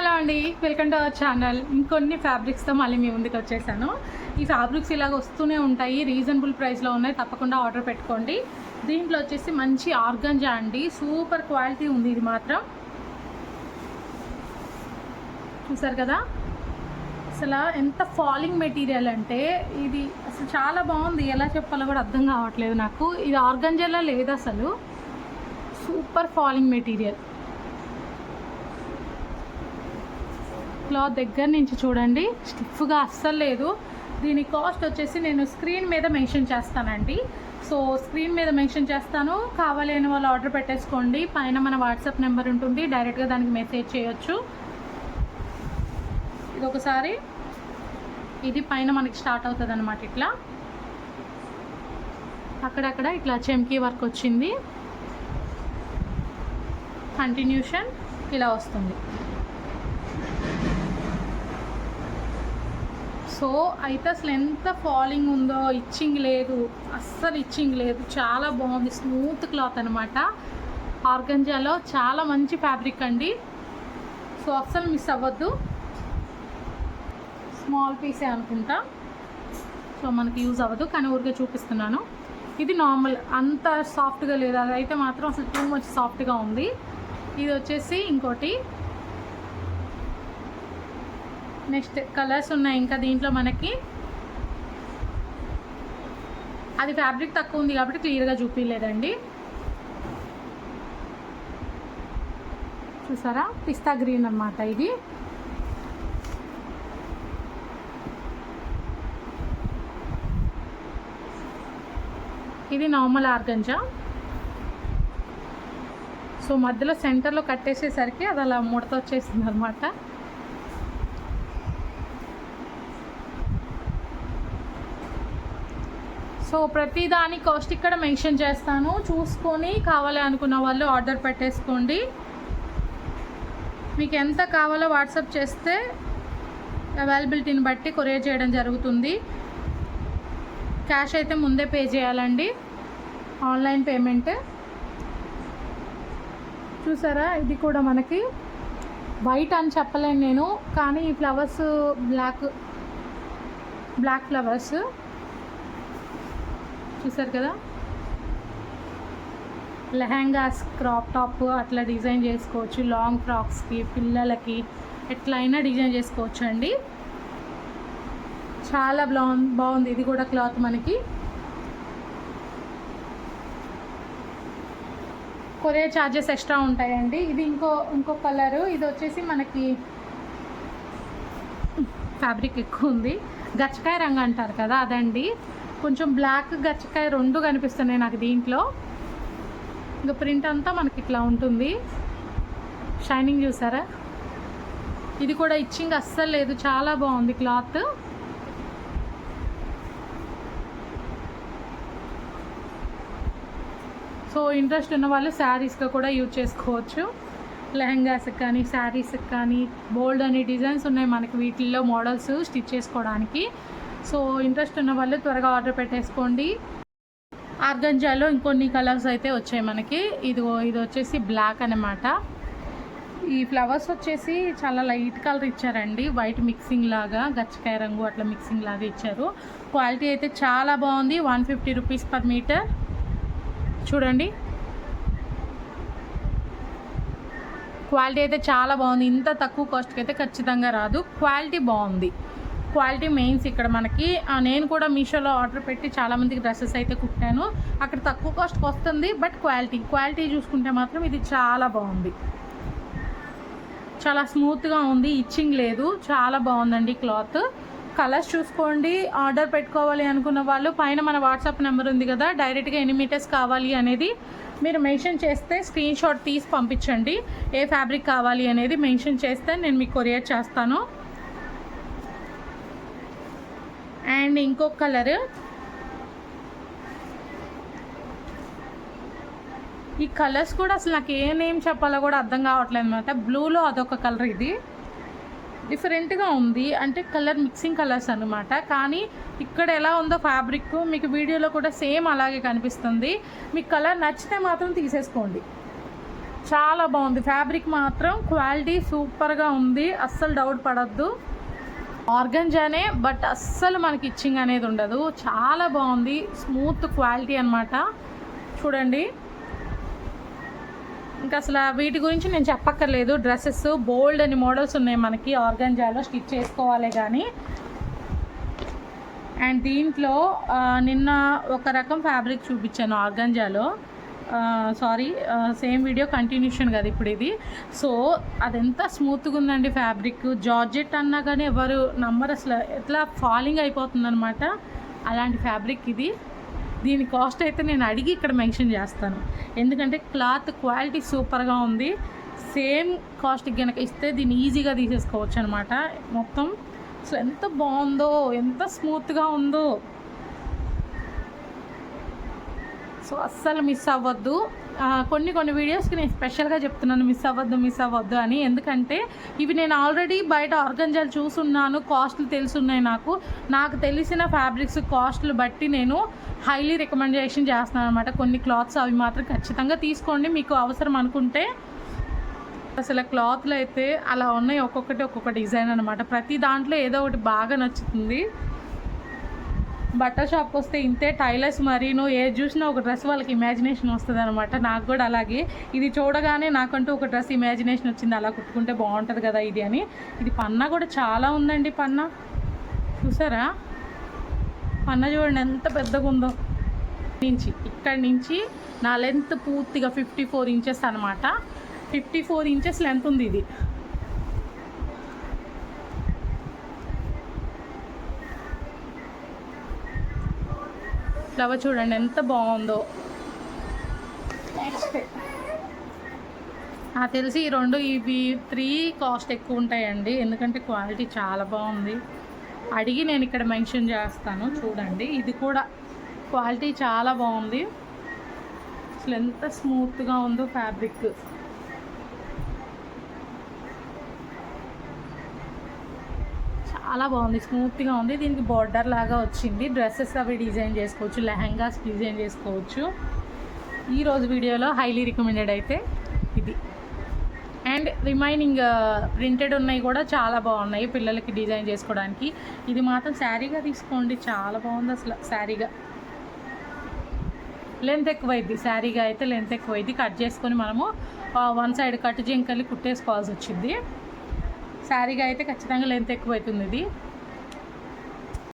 Hello అండి. Welcome to our channel ఇంకొన్ని ఫ్యాబ్రిక్స్తో మళ్ళీ మీ ముందుకు వచ్చేసాను. ఈ ఫ్యాబ్రిక్స్ ఇలాగ వస్తూనే ఉంటాయి. రీజనబుల్ ప్రైస్లో ఉన్నాయి. తప్పకుండా ఆర్డర్ పెట్టుకోండి. దీంట్లో వచ్చేసి మంచి ఆర్గంజా అండి. సూపర్ క్వాలిటీ ఉంది ఇది మాత్రం. చూసారు కదా? అసలు ఎంత ఫాలింగ్ మెటీరియల్ అంటే ఇది అసలు చాలా బాగుంది. ఎలా చెప్పాలో కూడా అర్థం కావట్లేదు నాకు. ఇది ఆర్గంజాలో లేదు అసలు? సూపర్ ఫాలింగ్ మెటీరియల్ క్లాత్ దగ్గర నుంచి చూడండి. స్టిఫ్గా అస్సలు లేదు. దీని కాస్ట్ వచ్చేసి నేను స్క్రీన్ మీద మెన్షన్ చేస్తానండి. సో స్క్రీన్ మీద మెన్షన్ చేస్తాను. కావాలి అని వాళ్ళు ఆర్డర్ పెట్టేసుకోండి. పైన మన వాట్సాప్ నెంబర్ ఉంటుంది. డైరెక్ట్గా దానికి మెసేజ్ చేయొచ్చు. ఇది ఒకసారి ఇది పైన మనకి స్టార్ట్ అవుతుంది అనమాట ఇట్లా. అక్కడక్కడ ఇట్లా చెంకీ వర్క్ వచ్చింది. కంటిన్యూషన్ ఇలా వస్తుంది. సో అయితే అసలు ఎంత ఫాలింగ్ ఉందో ఇచ్చింగ్ లేదు. అస్సలు ఇచ్చింగ్ లేదు. చాలా బాగుంది. స్మూత్ క్లాత్ అనమాట ఆర్గంజాలో చాలా మంచి ఫ్యాబ్రిక్ అండి. సో అస్సలు మిస్ అవ్వద్దు. స్మాల్ పీసే అనుకుంటా. సో మనకి యూజ్ అవ్వదు. కానీ ఊరికే చూపిస్తున్నాను. ఇది నార్మల్. అంత సాఫ్ట్గా లేదు. అదైతే మాత్రం అసలు టూ మచ్ సాఫ్ట్గా ఉంది. ఇది వచ్చేసి ఇంకోటి నెక్స్ట్ కలర్స్ ఉన్నాయి ఇంకా దీంట్లో మనకి. అది ఫ్యాబ్రిక్ తక్కువ ఉంది కాబట్టి క్లియర్గా చూపించలేదండి చూసారా? పిస్తా గ్రీన్ అన్నమాట ఇది. ఇది నార్మల్ ఆర్గంజా. సో మధ్యలో సెంటర్లో కట్టేసేసరికి అది అలా ముడత వచ్చేసింది అనమాట సో ప్రతి దాని కాస్ట్ ఇక్కడ మెన్షన్ చేస్తాను. చూసుకొని కావాలి అనుకున్న వాళ్ళు ఆర్డర్ పెట్టేసుకోండి. మీకు ఎంత కావాలో వాట్సాప్ చేస్తే అవైలబిలిటీని బట్టి కొరియర్ చేయడం జరుగుతుంది. క్యాష్ అయితే ముందే పే చేయాలండి. Online payment. చూసారా? ఇది కూడా మనకి వైట్ అని చెప్పలేను నేను కానీ ఈ ఫ్లవర్స్ బ్లాక్ బ్లాక్ ఫ్లవర్స్. చూసారు కదా? లెహంగాస్ క్రాప్ టాప్ అట్లా డిజైన్ చేసుకోవచ్చు. లాంగ్ ఫ్రాక్స్కి పిల్లలకి ఎట్లయినా డిజైన్ చేసుకోవచ్చు అండి చాలా బాగుంది బాగుంది. ఇది కూడా క్లాత్ మనకి. కొరియర్ ఛార్జెస్ ఎక్స్ట్రా ఉంటాయండి. ఇది ఇంకో ఇంకో కలరు. ఇది వచ్చేసి మనకి ఫ్యాబ్రిక్ ఎక్కువ ఉంది. గచ్చకాయ రంగు అంటారు కదా అదండి. కొంచెం బ్లాక్ గచ్చకాయ రెండు కనిపిస్తున్నాయి నాకు దీంట్లో. ఇంకా ప్రింట్ అంతా మనకి ఇట్లా ఉంటుంది. షైనింగ్ చూసారా? ఇది కూడా ఇచ్చింగ్ అస్సలు లేదు చాలా బాగుంది క్లాత్ సో ఇంట్రెస్ట్ ఉన్న వాళ్ళు శారీస్గా కూడా యూజ్ చేసుకోవచ్చు. లెహంగాస్కి కానీ శారీస్కి కానీ బోల్డ్ అనే డిజైన్స్ ఉన్నాయి మనకి వీటిల్లో మోడల్స్ స్టిచ్ చేసుకోవడానికి. సో ఇంట్రెస్ట్ ఉన్న వాళ్ళు త్వరగా ఆర్డర్ పెట్టేసుకోండి. ఆర్గంజాలో ఇంకొన్ని కలర్స్ అయితే వచ్చాయి మనకి. ఇది ఇది వచ్చేసి బ్లాక్ అనమాట ఈ ఫ్లవర్స్ వచ్చేసి చాలా లైట్ కలర్ ఇచ్చారండి. వైట్ మిక్సింగ్ లాగా గచ్చకాయ రంగు అట్లా మిక్సింగ్ లాగా ఇచ్చారు. క్వాలిటీ అయితే చాలా బాగుంది. One fifty rupees per metre. చూడండి. క్వాలిటీ అయితే చాలా బాగుంది. ఇంత తక్కువ కాస్ట్కి అయితే ఖచ్చితంగా రాదు. క్వాలిటీ బాగుంది. క్వాలిటీ మెయిన్స్ ఇక్కడ మనకి. నేను కూడా మీషోలో ఆర్డర్ పెట్టి చాలామందికి డ్రెస్సెస్ అయితే కుట్టాను. అక్కడ తక్కువ కాస్ట్కి వస్తుంది బట్ క్వాలిటీ క్వాలిటీ చూసుకుంటే మాత్రం ఇది చాలా బాగుంది. చాలా స్మూత్గా ఉంది ఇచ్చింగ్ లేదు చాలా బాగుందండి క్లాత్. కలర్స్ చూసుకోండి ఆర్డర్ పెట్టుకోవాలి అనుకున్న వాళ్ళు పైన మన వాట్సాప్ నెంబర్ ఉంది కదా డైరెక్ట్గా ఎన్ని మీటర్స్ కావాలి అనేది మీరు మెన్షన్ చేస్తే స్క్రీన్ షాట్ తీసి పంపించండి. ఏ ఫ్యాబ్రిక్ కావాలి అనేది మెన్షన్ చేస్తే నేను మీకు కొరియర్ చేస్తాను. అండ్ ఇంకొక కలర్. ఈ కలర్స్ కూడా అసలు నాకు ఏ నేమ్ చెప్పాలో కూడా అర్థం కావట్లేదు అనమాట. బ్లూలో అదొక కలర్ ఇది. డిఫరెంట్గా ఉంది. అంటే కలర్ మిక్సింగ్ కలర్స్ అనమాట కానీ ఇక్కడ ఎలా ఉందో ఫ్యాబ్రిక్ మీకు వీడియోలో కూడా సేమ్ అలాగే కనిపిస్తుంది. మీకు కలర్ నచ్చితే మాత్రం తీసేసుకోండి. చాలా బాగుంది. ఫ్యాబ్రిక్ మాత్రం క్వాలిటీ సూపర్గా ఉంది. అస్సలు డౌట్ పడద్దు. ఆర్గంజానే బట్ అస్సలు మనకి ఇచ్చింగ్ అనేది ఉండదు. చాలా బాగుంది. స్మూత్ క్వాలిటీ అనమాట చూడండి. ఇంకా అసలు వీటి గురించి నేను చెప్పక్కర్లేదు. డ్రెస్సెస్ బోల్డ్ అని మోడల్స్ ఉన్నాయి మనకి ఆర్గంజాలో స్టిచ్ చేసుకోవాలి కానీ. అండ్ దీంట్లో నిన్న ఒక రకం ఫ్యాబ్రిక్ చూపించాను ఆర్గంజాలో. సారీ సేమ్ వీడియో కంటిన్యూషన్ కదా ఇప్పుడు ఇది. సో అదెంత స్మూత్గా ఉందండి ఫ్యాబ్రిక్ జార్జెట్ అన్నా కానీ ఎవరు నంబర్ అసలు. ఎట్లా ఫాలింగ్ అయిపోతుందనమాట అలాంటి ఫ్యాబ్రిక్ ఇది. దీని కాస్ట్ అయితే నేను అడిగి ఇక్కడ మెన్షన్ చేస్తాను. ఎందుకంటే క్లాత్ క్వాలిటీ సూపర్గా ఉంది. సేమ్ కాస్ట్కి కనుక ఇస్తే దీన్ని ఈజీగా తీసేసుకోవచ్చు అనమాట మొత్తం. సో ఎంత బాగుందో ఎంత స్మూత్గా ఉందో. సో అస్సలు మిస్ అవ్వద్దు. కొన్ని కొన్ని వీడియోస్కి నేను స్పెషల్గా చెప్తున్నాను మిస్ అవ్వద్దు మిస్ అవ్వద్దు అని. ఎందుకంటే ఇవి నేను ఆల్రెడీ బయట ఆర్గంజాలు చూసున్నాను కాస్ట్లు తెలుసున్నాయి నాకు. నాకు తెలిసిన ఫ్యాబ్రిక్స్ కాస్ట్లు బట్టి నేను హైలీ రికమెండేషన్ చేస్తున్నాను అనమాట కొన్ని క్లాత్స్ అవి మాత్రం ఖచ్చితంగా తీసుకోండి. మీకు అవసరం అనుకుంటే అసలు క్లాత్లు అయితే అలా ఉన్నాయి. ఒక్కొక్కటి ఒక్కొక్క డిజైన్ అనమాట ప్రతి దాంట్లో ఏదో ఒకటి బాగా నచ్చుతుంది. బట్టల షాప్కి వస్తే ఇంతే టైలర్స్ మరీను ఏది చూసినా ఒక డ్రెస్ వాళ్ళకి ఇమాజినేషన్ వస్తుంది అనమాట నాకు కూడా అలాగే. ఇది చూడగానే నాకంటూ ఒక డ్రెస్ ఇమాజినేషన్ వచ్చింది. అలా కుట్టుకుంటే బాగుంటుంది కదా ఇది అని. ఇది పన్నా కూడా చాలా ఉందండి పన్నా. చూసారా? పన్న చూడండి ఎంత పెద్దగా ఉందో. నుంచి ఇక్కడి నుంచి నా లెంత్ పూర్తిగా ఫిఫ్టీ ఫోర్ ఇంచెస్ అనమాట ఫిఫ్టీ ఫోర్ ఇంచెస్ లెంత్ ఉంది ఇది. ఫ్లవర్ చూడండి ఎంత బాగుందో. నాకు తెలిసి ఈ రెండు ఇవి త్రీ కాస్ట్ ఎక్కువ ఉంటాయండి. ఎందుకంటే క్వాలిటీ చాలా బాగుంది. అడిగి నేను ఇక్కడ మెన్షన్ చేస్తాను చూడండి. ఇది కూడా క్వాలిటీ చాలా బాగుంది. అసలు ఎంత స్మూత్గా ఉందో ఫ్యాబ్రిక్ చాలా బాగుంది. స్మూత్గా ఉంది. దీనికి బార్డర్ లాగా వచ్చింది. డ్రెస్సెస్ అవి డిజైన్ చేసుకోవచ్చు. లెహంగాస్ డిజైన్ చేసుకోవచ్చు. ఈరోజు వీడియోలో హైలీ రికమెండెడ్ అయితే ఇది. అండ్ రిమైనింగ్ ప్రింటెడ్ ఉన్నాయి కూడా చాలా బాగున్నాయి పిల్లలకి డిజైన్ చేసుకోవడానికి. ఇది మాత్రం శారీగా తీసుకోండి. చాలా బాగుంది అసలు శారీగా. లెంత్ ఎక్కువైద్ది. శారీగా అయితే లెంత్ ఎక్కువైద్ది. కట్ చేసుకొని మనము వన్ సైడ్ కట్ జింకల్ని కుట్టేసుకోవాల్సి వచ్చింది. శారీగా అయితే ఖచ్చితంగా లెంత్ ఎక్కువ అవుతుంది ఇది.